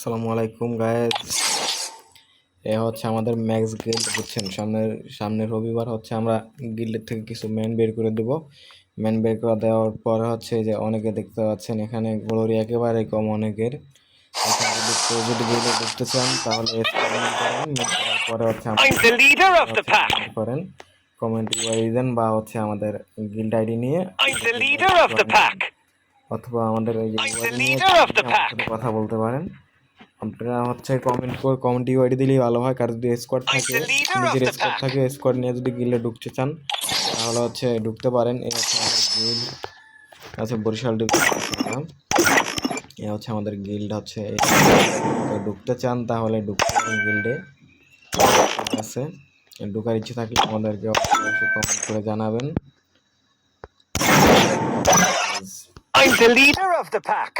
আসসালামু আলাইকুম গায়েস এ হচ্ছে আমাদের ম্যাক্স গিল্ড বুঝছেন? সামনের সামনের রবিবার হচ্ছে আমরা গিল্ডের থেকে কিছু ম্যান বের করে দেব। ম্যান বের করে দেওয়ার পরে হচ্ছে যে অনেকে দেখতে পাচ্ছেন এখানে গ্লোরি একেবারে কম অনেকের। যদি গিল্ডে ঢুকতে চান তাহলে পরে হচ্ছে করেন। কমেন্ট ইউআই দেন বা হচ্ছে আমাদের গিল্ড আইডি নিয়ে. অথবা আমাদের কথা বলতে পারেন। আপনারা হচ্ছে কমেন্ট করে কমেন্ট ইউআইডি দিলেই ভালো হয়। কারও যদি স্কোয়াড থাকে, নিজের স্কোয়াড থাকে স্কোয়াড নিয়ে যদি গিল্ডে ঢুকতে চান, তাহলে হচ্ছে ঢুকতে পারেন। এই হচ্ছে আমাদের গিল্ড আছে বরিশাল এ হচ্ছে আমাদের গিল্ড হচ্ছে ঢুকতে চান, তাহলে ঢুকতে পারেন গিল্ডে আছে। ঢুকার ইচ্ছে থাকলে আমাদেরকে অবশ্যই কমেন্ট করে জানাবেন। I'm the leader of the pack.